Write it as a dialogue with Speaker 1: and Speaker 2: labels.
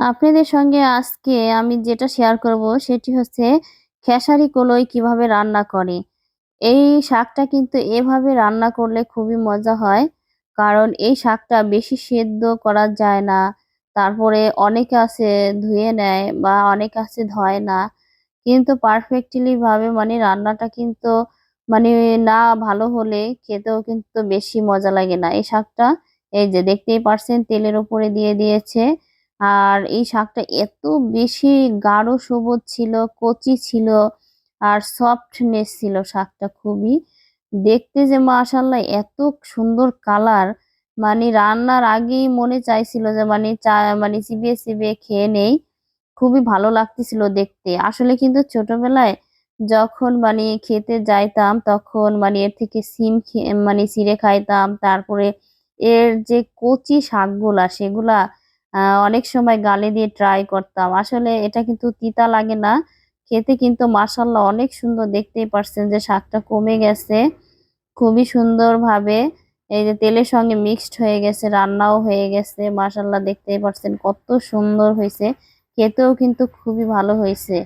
Speaker 1: আপনাদের সঙ্গে আজকে আমি যেটা শেয়ার করব সেটি হচ্ছে খেসারি কলই কীভাবে রান্না করে। এই শাকটা কিন্তু এভাবে রান্না করলে খুবই মজা হয়। কারণ এই শাকটা বেশি সেদ্ধ করা যায় না। তারপরে অনেকে আছে ধুয়ে নেয় বা অনেকে আছে ধয় না। কিন্তু পারফেক্টলি ভাবে মানে রান্নাটা কিন্তু মানে না ভালো হলে খেতেও কিন্তু বেশি মজা লাগে না। এই শাকটা এই যে দেখতেই পারছেন তেলের উপরে দিয়ে দিয়েছে। আর এই শাকটা এত বেশি গাঢ় সবুজ ছিল, কচি ছিল আর সফটনেস ছিল শাকটা খুবই। দেখতে যে মাশাআল্লাহ এত সুন্দর কালার মানে রান্নার আগেই মনে চাইছিল যে মানে চা মানে চিবিয়ে, চিবিয়ে খেয়ে নেই। খুবই ভালো লাগতেছিল দেখতে। আসলে কিন্তু ছোটবেলায় যখন মানে খেতে যাইতাম তখন মানে এর থেকে সিম মানে ছিঁড়ে খাইতাম। তারপরে এর যে কচি শাকগুলা সেগুলা অনেক সময় গালে দিয়ে ট্রাই করতাম। আসলে এটা কিন্তু তিতা লাগে না। খেতে কিন্তু মাসাল্লাহ অনেক সুন্দর দেখতেই পারছেন যে শাকটা কমে গেছে। খুবই সুন্দরভাবে এই যে তেলের সঙ্গে মিক্সড হয়ে গেছে, রান্নাও হয়ে গেছে। মাসাল্লাহ দেখতেই পারছেন কত সুন্দর হয়েছে খেতেও কিন্তু খুবই ভালো হইছে।